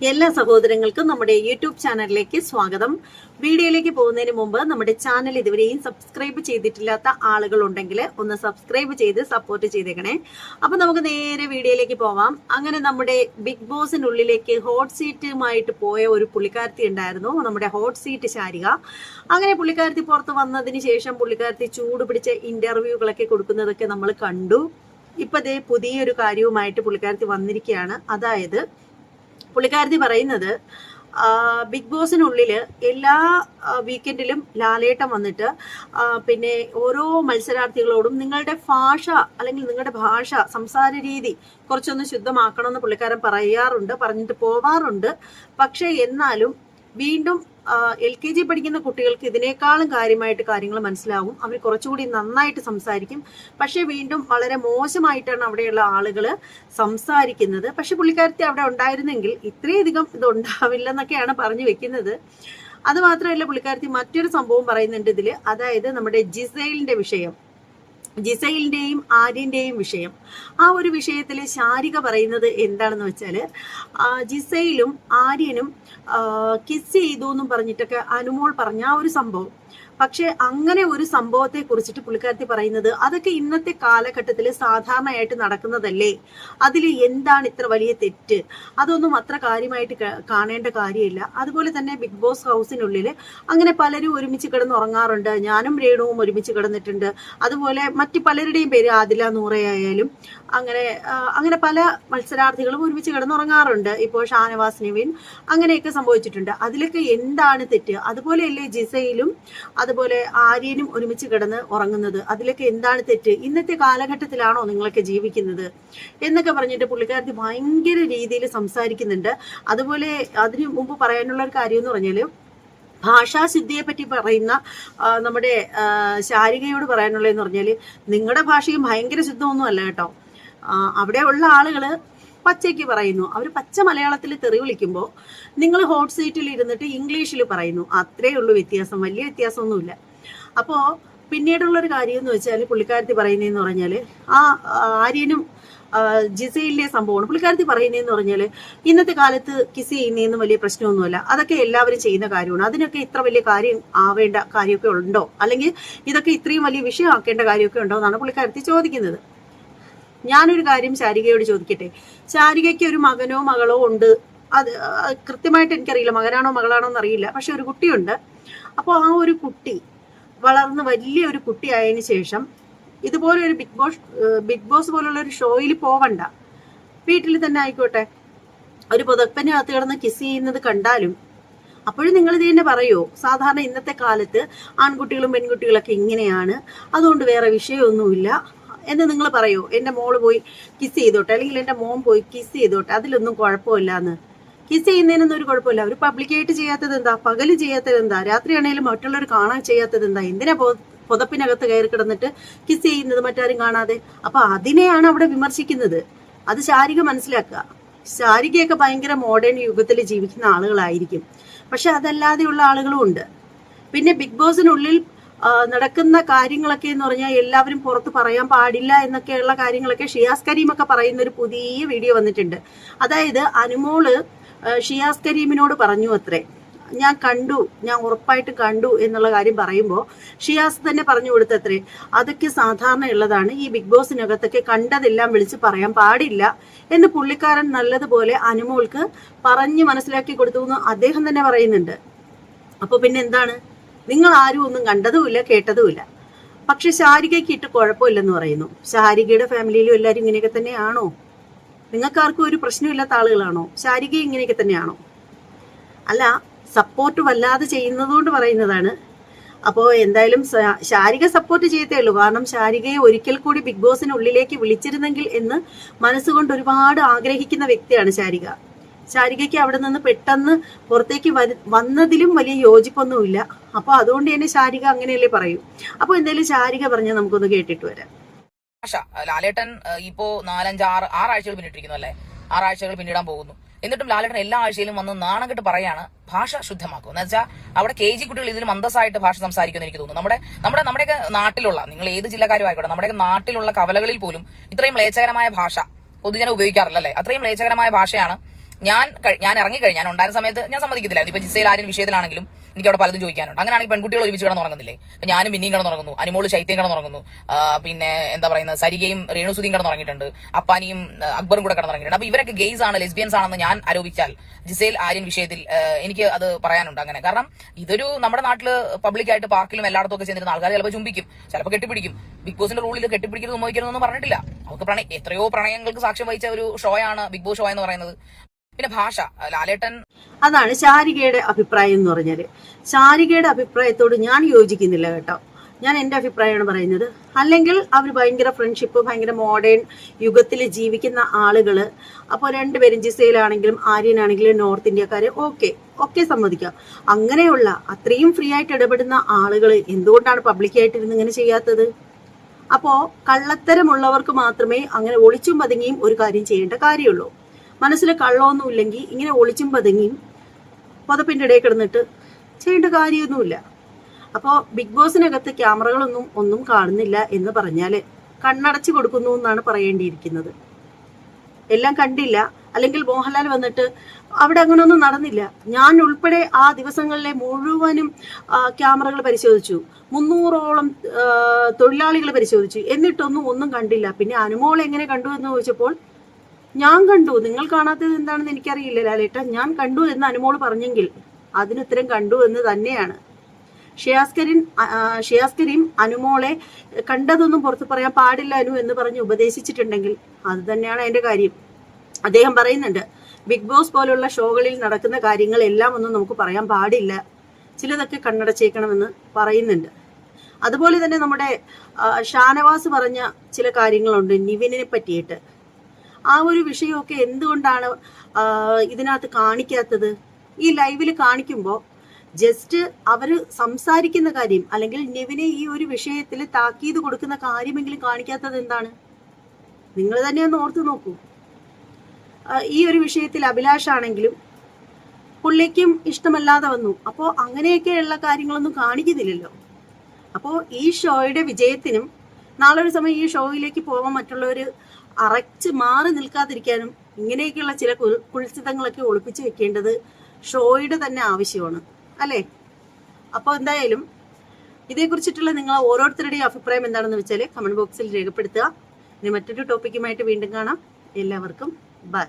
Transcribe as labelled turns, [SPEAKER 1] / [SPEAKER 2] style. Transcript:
[SPEAKER 1] എല്ലാ സഹോദരങ്ങൾക്കും നമ്മുടെ യൂട്യൂബ് ചാനലിലേക്ക് സ്വാഗതം. വീഡിയോയിലേക്ക് പോകുന്നതിന് മുമ്പ് നമ്മുടെ ചാനൽ ഇതുവരെയും സബ്സ്ക്രൈബ് ചെയ്തിട്ടില്ലാത്ത ആളുകൾ ഉണ്ടെങ്കിൽ ഒന്ന് സബ്സ്ക്രൈബ് ചെയ്ത് സപ്പോർട്ട് ചെയ്തേക്കണേ. അപ്പൊ നമുക്ക് നേരെ വീഡിയോയിലേക്ക് പോവാം. അങ്ങനെ നമ്മുടെ ബിഗ് ബോസിനുള്ളിലേക്ക് ഹോട്ട് സീറ്റുമായിട്ട് പോയ ഒരു പുള്ളിക്കാരത്തി ഉണ്ടായിരുന്നു. നമ്മുടെ ഹോട്ട് സീറ്റ് ശാരിക. അങ്ങനെ പുള്ളിക്കാരത്തി പുറത്ത് വന്നതിന് ശേഷം പുള്ളിക്കാരത്തി ചൂട് പിടിച്ച ഇന്റർവ്യൂകളൊക്കെ കൊടുക്കുന്നതൊക്കെ നമ്മൾ കണ്ടു. ഇപ്പൊ ദേ പുതിയൊരു കാര്യവുമായിട്ട് പുള്ളിക്കാരത്തി വന്നിരിക്കുകയാണ്. അതായത് പുള്ളിക്കാരത്തി പറയുന്നത് ബിഗ് ബോസിനുള്ളിൽ എല്ലാ വീക്കെൻഡിലും ലാലേട്ടം വന്നിട്ട് പിന്നെ ഓരോ മത്സരാർത്ഥികളോടും നിങ്ങളുടെ ഭാഷ അല്ലെങ്കിൽ നിങ്ങളുടെ ഭാഷ സംസാര രീതി കുറച്ചൊന്ന് ശുദ്ധമാക്കണമെന്ന് പുള്ളിക്കാരൻ പറയാറുണ്ട് പറഞ്ഞിട്ട് പോവാറുണ്ട്. പക്ഷേ എന്നാലും വീണ്ടും എൽ കെ ജി പഠിക്കുന്ന കുട്ടികൾക്ക് ഇതിനേക്കാളും കാര്യമായിട്ട് കാര്യങ്ങൾ മനസ്സിലാവും. അവർ കുറച്ചുകൂടി നന്നായിട്ട് സംസാരിക്കും. പക്ഷേ വീണ്ടും വളരെ മോശമായിട്ടാണ് അവിടെയുള്ള ആളുകൾ സംസാരിക്കുന്നത്. പക്ഷെ പുള്ളിക്കാരത്തി അവിടെ ഉണ്ടായിരുന്നെങ്കിൽ ഇത്രയധികം ഇത് ഉണ്ടാവില്ല എന്നൊക്കെയാണ് പറഞ്ഞു വെക്കുന്നത്. അത് മാത്രമല്ല പുള്ളിക്കാരത്തി മറ്റൊരു സംഭവം പറയുന്നുണ്ട് ഇതിൽ അതായത് നമ്മുടെ ജിസൈലിന്റെ വിഷയം. ജിസൈലിന്റെയും ആര്യന്റെയും വിഷയം. ആ ഒരു വിഷയത്തിൽ ശാരിക പറയുന്നത് എന്താണെന്ന് വെച്ചാൽ ജിസയിലും ആര്യനും കിസ് ചെയ്തു എന്നും പറഞ്ഞിട്ടൊക്കെ അനുമോൾ പറഞ്ഞ ആ ഒരു സംഭവം. പക്ഷെ അങ്ങനെ ഒരു സംഭവത്തെ കുറിച്ചിട്ട് പുള്ളിക്കാരത്തി പറയുന്നത് അതൊക്കെ ഇന്നത്തെ കാലഘട്ടത്തിൽ സാധാരണയായിട്ട് നടക്കുന്നതല്ലേ? അതിൽ എന്താണ് ഇത്ര വലിയ തെറ്റ്? അതൊന്നും അത്ര കാര്യമായിട്ട് കാണേണ്ട കാര്യമില്ല. അതുപോലെ തന്നെ ബിഗ് ബോസ് ഹൗസിനുള്ളിൽ അങ്ങനെ പലരും ഒരുമിച്ച് കിടന്ന് ഉറങ്ങാറുണ്ട് ഞാനും രേണുവും ഒരുമിച്ച് കിടന്നിട്ടുണ്ട്. അതുപോലെ മറ്റ് പലരുടെയും പേര് ആദില നൂറയായാലും അങ്ങനെ അങ്ങനെ പല മത്സരാർത്ഥികളും ഒരുമിച്ച് കിടന്നുറങ്ങാറുണ്ട്. ഇപ്പോൾ ഷാനവാസ് നിവിൻ അങ്ങനെയൊക്കെ സംഭവിച്ചിട്ടുണ്ട്. അതിലൊക്കെ എന്താണ് തെറ്റ്? അതുപോലെയല്ലേ ജിസയിലും അതുപോലെ ആര്യനും ഒരുമിച്ച് കിടന്ന് ഉറങ്ങുന്നത്. അതിലൊക്കെ എന്താണ് തെറ്റ്? ഇന്നത്തെ കാലഘട്ടത്തിലാണോ നിങ്ങളൊക്കെ ജീവിക്കുന്നത്? എന്നൊക്കെ പറഞ്ഞിട്ട് പുള്ളിക്കാരത്തി ഭയങ്കര രീതിയിൽ സംസാരിക്കുന്നുണ്ട്. അതുപോലെ അതിനു മുമ്പ് പറയാനുള്ള ഒരു കാര്യം എന്ന് പറഞ്ഞാൽ ഭാഷാശുദ്ധിയെ പറ്റി പറയുന്ന നമ്മുടെ ശാരികയോട് പറയാനുള്ളതെന്ന് പറഞ്ഞാൽ നിങ്ങളുടെ ഭാഷയും ഭയങ്കര ശുദ്ധമൊന്നും അല്ല കേട്ടോ. അവിടെ അവിടെയുള്ള ആളുകൾ പച്ചയ്ക്ക് പറയുന്നു. അവർ പച്ച മലയാളത്തിൽ തെറി വിളിക്കുമ്പോൾ നിങ്ങൾ ഹോട്ട് സീറ്റിൽ ഇരുന്നിട്ട് ഇംഗ്ലീഷിൽ പറയുന്നു. അത്രേ ഉള്ളൂ വ്യത്യാസം. വലിയ വ്യത്യാസമൊന്നുമില്ല. അപ്പോൾ പിന്നീടുള്ളൊരു കാര്യം എന്ന് വെച്ചാൽ പുള്ളിക്കാരത്തി പറയുന്നതെന്ന് പറഞ്ഞാൽ ആ ആര്യനും ജിസയിലെ സംഭവമാണ്. പുള്ളിക്കാരത്തി പറയുന്നതെന്ന് പറഞ്ഞാൽ ഇന്നത്തെ കാലത്ത് കിസ് ചെയ്യുന്നതെന്നും വലിയ പ്രശ്നമൊന്നുമല്ല. അതൊക്കെ എല്ലാവരും ചെയ്യുന്ന കാര്യമാണ്. അതിനൊക്കെ ഇത്ര വലിയ കാര്യം ആവേണ്ട കാര്യമൊക്കെ ഉണ്ടോ? അല്ലെങ്കിൽ ഇതൊക്കെ ഇത്രയും വലിയ വിഷയമാക്കേണ്ട കാര്യമൊക്കെ ഉണ്ടോ എന്നാണ് പുള്ളിക്കാരത്തി ചോദിക്കുന്നത്. ഞാനൊരു കാര്യം ശാരികയോട് ചോദിക്കട്ടെ? ശാരികയ്ക്ക് ഒരു മകനോ മകളോ ഉണ്ട്. അത് കൃത്യമായിട്ട് എനിക്കറിയില്ല. മകനാണോ മകളാണോ എന്നറിയില്ല. പക്ഷെ ഒരു കുട്ടിയുണ്ട്. അപ്പോൾ ആ ഒരു കുട്ടി വളർന്ന് വലിയ ഒരു കുട്ടി കുട്ടിയായതിനു ശേഷം ഇതുപോലെ ഒരു ബിഗ് ബോസ് ബിഗ് ബോസ് പോലുള്ള ഒരു ഷോയിൽ പോവണ്ട. വീട്ടിൽ തന്നെ ആയിക്കോട്ടെ. ഒരു പുതപ്പനെ അകത്ത് കിടന്ന് കിസ് ചെയ്യുന്നത് കണ്ടാലും അപ്പോഴും നിങ്ങൾ ഇത് തന്നെ പറയോ? സാധാരണ ഇന്നത്തെ കാലത്ത് ആൺകുട്ടികളും പെൺകുട്ടികളൊക്കെ ഇങ്ങനെയാണ്. അതുകൊണ്ട് വേറെ വിഷയമൊന്നുമില്ല. എന്ന് നിങ്ങൾ പറയൂ. എന്റെ മോൾ പോയി കിസ് ചെയ്തോട്ടെ. അല്ലെങ്കിൽ എന്റെ മോൻ പോയി കിസ് ചെയ്തോട്ടെ. അതിലൊന്നും കുഴപ്പമില്ല എന്ന് കിസ് ചെയ്യുന്നതിനൊന്നും ഒരു കുഴപ്പമില്ല. അവർ പബ്ലിക്കായിട്ട് ചെയ്യാത്തത് എന്താ? പകൽ ചെയ്യാത്തത് എന്താ? രാത്രിയാണെങ്കിലും മറ്റുള്ളവർ കാണാൻ ചെയ്യാത്തത് എന്താ? എന്തിനാ പുതപ്പിനകത്ത് കയറി കിടന്നിട്ട് കിസ് ചെയ്യുന്നത് മറ്റാരും കാണാതെ? അപ്പൊ അതിനെയാണ് അവിടെ വിമർശിക്കുന്നത്. അത് ശാരിക മനസ്സിലാക്കുക. ശാരികയൊക്കെ ഭയങ്കര മോഡേൺ യുഗത്തിൽ ജീവിക്കുന്ന ആളുകളായിരിക്കും. പക്ഷെ അതല്ലാതെയുള്ള ആളുകളും ഉണ്ട്. പിന്നെ ബിഗ് ബോസിനുള്ളിൽ നടക്കുന്ന കാര്യങ്ങളൊക്കെ എന്ന് പറഞ്ഞാൽ എല്ലാവരും പുറത്ത് പറയാൻ പാടില്ല എന്നൊക്കെയുള്ള കാര്യങ്ങളൊക്കെ ഷിയാസ് കരീമൊക്കെ പറയുന്ന ഒരു പുതിയ വീഡിയോ വന്നിട്ടുണ്ട്. അതായത് അനുമോൾ ഷിയാസ് കരീമിനോട് പറഞ്ഞു അത്രേ. ഞാൻ കണ്ടു ഞാൻ ഉറപ്പായിട്ട് കണ്ടു എന്നുള്ള കാര്യം പറയുമ്പോൾ ഷിയാസ് തന്നെ പറഞ്ഞു കൊടുത്തത്രേ അതൊക്കെ സാധാരണ ഉള്ളതാണ്. ഈ ബിഗ് ബോസിനകത്തൊക്കെ കണ്ടതെല്ലാം വിളിച്ച് പറയാൻ പാടില്ല എന്ന് പുള്ളിക്കാരൻ നല്ലതുപോലെ അനുമോൾക്ക് പറഞ്ഞ് മനസ്സിലാക്കി കൊടുത്തു എന്ന് അദ്ദേഹം തന്നെ പറയുന്നുണ്ട്. അപ്പോൾ പിന്നെ എന്താണ്? നിങ്ങൾ ആരും ഒന്നും കണ്ടതുമില്ല കേട്ടതുമില്ല. പക്ഷെ ശാരികയ്ക്ക് ഇട്ട് കുഴപ്പമില്ലെന്ന് പറയുന്നു. ശാരികയുടെ ഫാമിലിയിലും എല്ലാവരും ഇങ്ങനെയൊക്കെ തന്നെയാണോ? നിങ്ങൾക്കാർക്കും ഒരു പ്രശ്നമില്ലാത്ത ആളുകളാണോ? ശാരിക ഇങ്ങനെയൊക്കെ തന്നെയാണോ? അല്ല സപ്പോർട്ട് വല്ലാതെ ചെയ്യുന്നതുകൊണ്ട് പറയുന്നതാണ്. അപ്പോൾ എന്തായാലും ശാരിക സപ്പോർട്ട് ചെയ്യത്തേ ഉള്ളൂ. കാരണം ശാരികയെ ഒരിക്കൽ കൂടി ബിഗ് ബോസിനുള്ളിലേക്ക് വിളിച്ചിരുന്നെങ്കിൽ എന്ന് മനസ്സുകൊണ്ട് ഒരുപാട് ആഗ്രഹിക്കുന്ന വ്യക്തിയാണ് ശാരിക. ശാരികയ്ക്ക് അവിടെ നിന്ന് പെട്ടെന്ന് പുറത്തേക്ക് വന്നതിലും വലിയ യോജിപ്പൊന്നുമില്ല. അപ്പോൾ അതുകൊണ്ട് തന്നെ ശാരിക അങ്ങനെയല്ലേ പറയൂ. അപ്പോൾ എന്തായാലും ശാരിക പറഞ്ഞാൽ നമുക്കൊന്ന് കേട്ടിട്ട് വരാം.
[SPEAKER 2] ഭാഷ ലാലേട്ടൻ ഇപ്പോ നാലഞ്ച് ആറ് ആറാഴ്ചകൾ പിന്നിട്ടിരിക്കുന്നു അല്ലേ? ആറാഴ്ചകൾ പിന്നിടാൻ പോകുന്നു. എന്നിട്ടും ലാലേട്ടൻ എല്ലാ ആഴ്ചയിലും വന്ന് നാണം കെട്ട് പറയാണ് ഭാഷ ശുദ്ധമാക്കും എന്ന് വെച്ചാൽ അവിടെ കെ ജി കുട്ടികൾ ഇതിലും മന്ദസായിട്ട് ഭാഷ സംസാരിക്കുമെന്ന് എനിക്ക് തോന്നുന്നു. നമ്മുടെ നമ്മുടെ നമ്മുടെയൊക്കെ നാട്ടിലുള്ള നിങ്ങൾ ഏത് ജില്ലക്കാരും ആയിക്കോട്ടെ നമ്മുടെയൊക്കെ നാട്ടിലുള്ള കവലകളിൽ പോലും ഇത്രയും മ്ലേച്ഛകരമായ ഭാഷ പൊതുജനം ഉപയോഗിക്കാറില്ല അല്ലേ? അത്രയും മ്ലേച്ഛകരമായ ഭാഷയാണ് ഞാൻ ഞാൻ ഇറങ്ങിക്കഴിഞ്ഞ് ഞാൻ ഉണ്ടായിരുന്ന സമയത്ത് ഞാൻ സമ്മതിക്കത്തില്ല ഇപ്പൊ ജിസയിൽ ആരും വിഷയത്തിലാണെങ്കിലും എനിക്ക് അവിടെ പലതും ചോദിക്കാനുണ്ട്. അങ്ങനെയാണെങ്കിൽ പെൺകുട്ടികൾ ഒരുമിച്ച് കിടന്നുറങ്ങുന്നില്ലേ ഇപ്പൊ ഞാനും മിന്നിയും കിടന്നുറങ്ങുന്നു അനിമോൾ ശൈത്യം കിടന്നുറങ്ങുന്നു ആ, പിന്നെ എന്താ പറയുന്നത്? സരികയും രേണുസുതിയും കിടന്നുറങ്ങിയിട്ടുണ്ട് അപ്പാനിയും അക്ബറും കൂടെ കിടന്നുറങ്ങിയിട്ടുണ്ട് അപ്പൊ ഇവരൊക്കെ ഗെയ്സ് ആണ് ലെസ്ബിയൻസ് ആണെന്ന് ഞാൻ ആരോപിച്ചാൽ ജിസേൽ ആര്യൻ വിഷയത്തിൽ എനിക്ക് അത് പറയാനുണ്ട് അങ്ങനെ. കാരണം ഇതൊരു നമ്മുടെ നാട്ടിൽ പബ്ലിക്കായിട്ട് പാർക്കിലും എല്ലായിടത്തും ഒക്കെ ചെന്നിരുന്ന ആൾക്കാർ ചിലപ്പോൾ ചുംബിക്കും. ചിലപ്പോൾ കെട്ടിപ്പിടിക്കും. ബിഗ് ബോസിന്റെ റൂളിൽ കെട്ടിപ്പിടിക്കരുത് ഉമ്മവിക്കരുതെന്ന് പറഞ്ഞിട്ടില്ല. അവർക്ക് പ്രണയ എത്രയോ പ്രണയങ്ങൾക്ക് സാക്ഷ്യം വഹിച്ച ഒരു ഷോയാണ് ബിഗ് ബോസ് ഷോ എന്ന് പറയുന്നത്. പിന്നെ ഭാഷ ലാലേട്ടൻ.
[SPEAKER 1] അതാണ് ശാരികയുടെ അഭിപ്രായം എന്ന് പറഞ്ഞാൽ. ശാരികയുടെ അഭിപ്രായത്തോട് ഞാൻ യോജിക്കുന്നില്ല കേട്ടോ. ഞാൻ എന്റെ അഭിപ്രായമാണ് പറയുന്നത്. അല്ലെങ്കിൽ അവർ ഭയങ്കര ഫ്രണ്ട്ഷിപ്പ് ഭയങ്കര മോഡേൺ യുഗത്തിൽ ജീവിക്കുന്ന ആളുകൾ അപ്പോൾ രണ്ടുപേരും ജിസയിലാണെങ്കിലും ആര്യനാണെങ്കിലും നോർത്ത് ഇന്ത്യക്കാർ ഓക്കെ ഒക്കെ സമ്മതിക്കാം. അങ്ങനെയുള്ള അത്രയും ഫ്രീ ആയിട്ട് ഇടപെടുന്ന ആളുകൾ എന്തുകൊണ്ടാണ് പബ്ലിക്കായിട്ട് ഇരുന്ന് ഇങ്ങനെ ചെയ്യാത്തത്? അപ്പോൾ കള്ളത്തരമുള്ളവർക്ക് മാത്രമേ അങ്ങനെ ഒളിച്ചും പതുങ്ങിയും ഒരു കാര്യം ചെയ്യേണ്ട കാര്യമുള്ളൂ. മനസ്സിൽ കള്ളമൊന്നും ഇല്ലെങ്കിൽ ഇങ്ങനെ ഒളിച്ചും പതുങ്ങിയും പുതപ്പിന്റെ ഇടയിൽ കിടന്നിട്ട് ചെയ്യേണ്ട കാര്യമൊന്നുമില്ല. അപ്പോൾ ബിഗ് ബോസിനകത്ത് ക്യാമറകളൊന്നും ഒന്നും കാണുന്നില്ല എന്ന് പറഞ്ഞാൽ കണ്ണടച്ചു കൊടുക്കുന്നു എന്നാണ് പറയേണ്ടിയിരിക്കുന്നത്. എല്ലാം കണ്ടില്ല. അല്ലെങ്കിൽ മോഹൻലാൽ വന്നിട്ട് അവിടെ അങ്ങനെയൊന്നും നടന്നില്ല. ഞാൻ ഉൾപ്പെടെ ആ ദിവസങ്ങളിലെ മുഴുവനും ക്യാമറകൾ പരിശോധിച്ചു. മുന്നൂറോളം തൊഴിലാളികൾ പരിശോധിച്ചു. എന്നിട്ടൊന്നും ഒന്നും കണ്ടില്ല. പിന്നെ അനുമോൾ എങ്ങനെ കണ്ടു എന്ന് ചോദിച്ചപ്പോൾ ഞാൻ കണ്ടു. നിങ്ങൾ കാണാത്തത് എന്താണെന്ന് എനിക്കറിയില്ല ലാലേട്ട. ഞാൻ കണ്ടു എന്ന് അനുമോൾ പറഞ്ഞെങ്കിൽ അതിനുത്തരം കണ്ടു എന്ന് തന്നെയാണ്. ഷിയാസ്കരിൻ ഷിയാസ്കരിയും അനുമോളെ കണ്ടതൊന്നും പുറത്ത് പറയാൻ പാടില്ല അനു എന്ന് പറഞ്ഞ് ഉപദേശിച്ചിട്ടുണ്ടെങ്കിൽ അത് തന്നെയാണ് അതിന്റെ കാര്യം. അദ്ദേഹം പറയുന്നുണ്ട് ബിഗ് ബോസ് പോലുള്ള ഷോകളിൽ നടക്കുന്ന കാര്യങ്ങളെല്ലാം ഒന്നും നമുക്ക് പറയാൻ പാടില്ല. ചിലതൊക്കെ കണ്ണടച്ചേക്കണമെന്ന് പറയുന്നുണ്ട്. അതുപോലെ തന്നെ നമ്മുടെ ഷാനവാസ് പറഞ്ഞ ചില കാര്യങ്ങളുണ്ട് നിവിനെ പറ്റിയിട്ട്. ആ ഒരു വിഷയമൊക്കെ എന്തുകൊണ്ടാണ് ഇതിനകത്ത് കാണിക്കാത്തത്? ഈ ലൈവിൽ കാണിക്കുമ്പോൾ ജസ്റ്റ് അവർ സംസാരിക്കുന്ന കാര്യം അല്ലെങ്കിൽ നെവിനെ ഈ ഒരു വിഷയത്തിൽ താക്കീത് കൊടുക്കുന്ന കാര്യമെങ്കിലും കാണിക്കാത്തത് എന്താണ്? നിങ്ങൾ തന്നെ ഒന്ന് ഓർത്തു നോക്കൂ. ഈ ഒരു വിഷയത്തിൽ അഭിലാഷാണെങ്കിലും പുള്ളിക്കും ഇഷ്ടമല്ലാതെ വന്നു. അപ്പോൾ അങ്ങനെയൊക്കെയുള്ള കാര്യങ്ങളൊന്നും കാണിക്കുന്നില്ലല്ലോ. അപ്പോൾ ഈ ഷോയുടെ വിജയത്തിനും നാളെ ഒരു സമയം ഈ ഷോയിലേക്ക് പോകാൻ മറ്റുള്ളവർ അറച്ച് മാറി നിൽക്കാതിരിക്കാനും ഇങ്ങനെയൊക്കെയുള്ള ചില കുളിച്ചിതങ്ങളൊക്കെ ഒളിപ്പിച്ച് വെക്കേണ്ടത് ഷോയുടെ തന്നെ ആവശ്യമാണ് അല്ലേ? അപ്പോൾ എന്തായാലും ഇതേക്കുറിച്ചിട്ടുള്ള നിങ്ങൾ ഓരോരുത്തരുടെയും അഭിപ്രായം എന്താണെന്ന് വെച്ചാൽ കമന്റ് ബോക്സിൽ രേഖപ്പെടുത്തുക. ഇനി മറ്റൊരു ടോപ്പിക്കുമായിട്ട് വീണ്ടും കാണാം. എല്ലാവർക്കും ബൈ